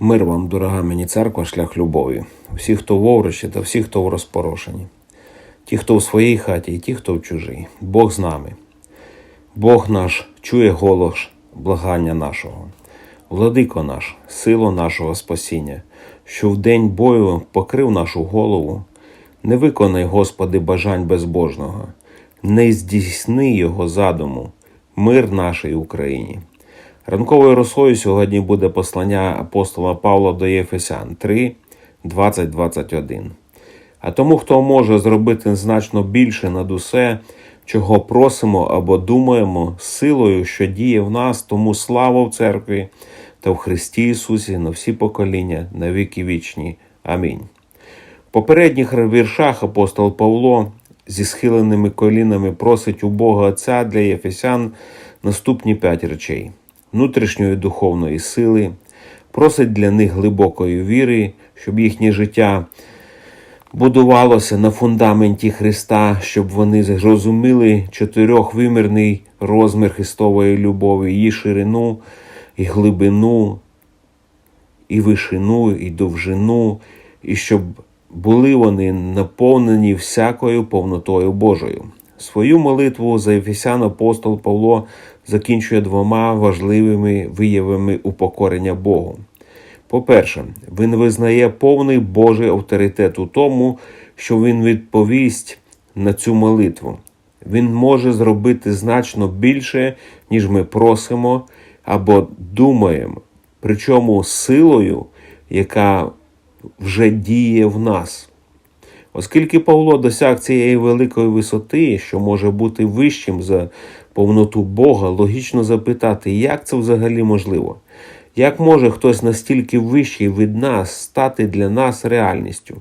Мир вам, дорога мені церква, шлях любові. Всі, хто в Овручі та всі, хто в розпорошенні. Ті, хто в своїй хаті, і ті, хто в чужій. Бог з нами. Бог наш чує голос благання нашого. Владико наш, сило нашого спасіння, що в день бою покрив нашу голову. Не виконай, Господи, бажань безбожного, не здійсни його задуму, мир нашій Україні. Ранковою росою сьогодні буде послання апостола Павла до Єфесян 3, 20, 21. А тому, хто може зробити значно більше над усе, чого просимо або думаємо, силою, що діє в нас, тому слава в церкві та в Христі Ісусі на всі покоління, на віки вічні. Амінь. В попередніх віршах апостол Павло зі схиленими колінами просить у Бога Отця для Єфесян наступні п'ять речей: внутрішньої духовної сили, просить для них глибокої віри, щоб їхнє життя будувалося на фундаменті Христа, щоб вони зрозуміли чотирьохвимірний розмір Христової любові, її ширину і глибину, і вишину, і довжину, і щоб були вони наповнені всякою повнотою Божою. Свою молитву за Ефесян апостол Павло закінчує двома важливими виявами упокорення Богу. По-перше, він визнає повний Божий авторитет у тому, що він відповість на цю молитву. Він може зробити значно більше, ніж ми просимо або думаємо, причому силою, яка вже діє в нас. Оскільки Павло досяг цієї великої висоти, що може бути вищим за повноту Бога, логічно запитати, як це взагалі можливо? Як може хтось настільки вищий від нас стати для нас реальністю?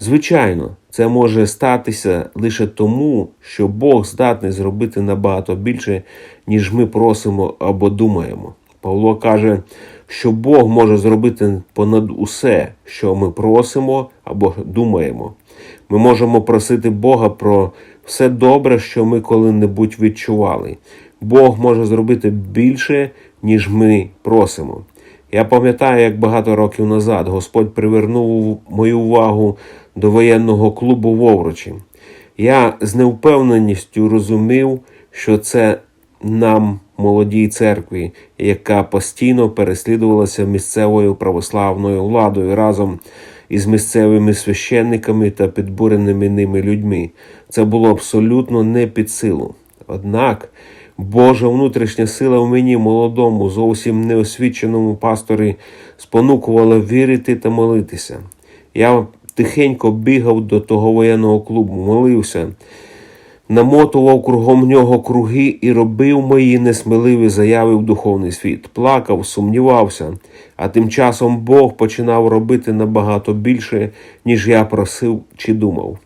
Звичайно, це може статися лише тому, що Бог здатний зробити набагато більше, ніж ми просимо або думаємо. Павло каже, що Бог може зробити понад усе, що ми просимо або думаємо. Ми можемо просити Бога про все добре, що ми коли-небудь відчували. Бог може зробити більше, ніж ми просимо. Я пам'ятаю, як багато років назад Господь привернув мою увагу до воєнного клубу в Овручі. Я з невпевненістю розумів, що це нам, молодій церкві, яка постійно переслідувалася місцевою православною владою разом із місцевими священниками та підбуреними ними людьми. Це було абсолютно не під силу. Однак Божа внутрішня сила в мені, молодому, зовсім неосвіченому пасторі, спонукувала вірити та молитися. Я тихенько бігав до того воєнного клубу, молився, намотував кругом нього круги і робив мої несміливі заяви в духовний світ. Плакав, сумнівався, а тим часом Бог починав робити набагато більше, ніж я просив чи думав.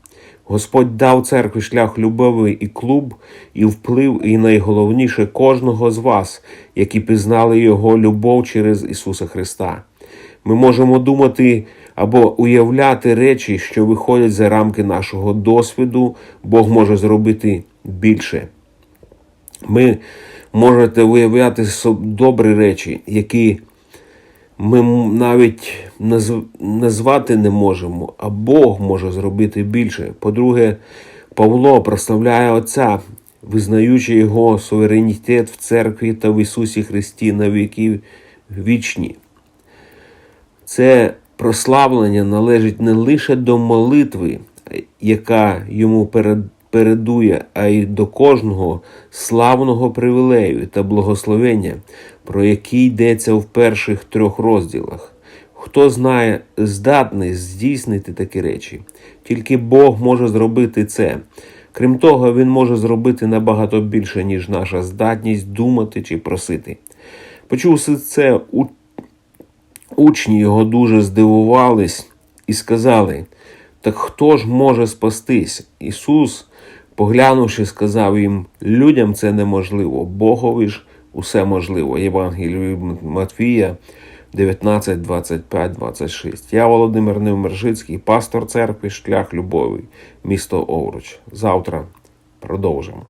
Господь дав церкві шлях любові і клуб, і вплив, і найголовніше кожного з вас, які пізнали Його любов через Ісуса Христа. Ми можемо думати або уявляти речі, що виходять за рамки нашого досвіду, Бог може зробити більше. Ми можете уявляти добрі речі, які ми навіть назвати не можемо, а Бог може зробити більше. По-друге, Павло прославляє Отця, визнаючи його суверенітет в церкві та в Ісусі Христі на віки вічні. Це прославлення належить не лише до молитви, яка йому передує, а й до кожного славного привілею та благословення, про які йдеться в перших трьох розділах. Хто знає, здатний здійснити такі речі, тільки Бог може зробити це. Крім того, Він може зробити набагато більше, ніж наша здатність думати чи просити. Почувши це, учні його дуже здивувались і сказали: так хто ж може спастись? Ісус, поглянувши, сказав їм: людям це неможливо, Богові ж усе можливо. Євангелію Матвія 19, 25, 26. Я Володимир Невмержицький, пастор церкви, шлях любові, місто Овруч. Завтра продовжимо.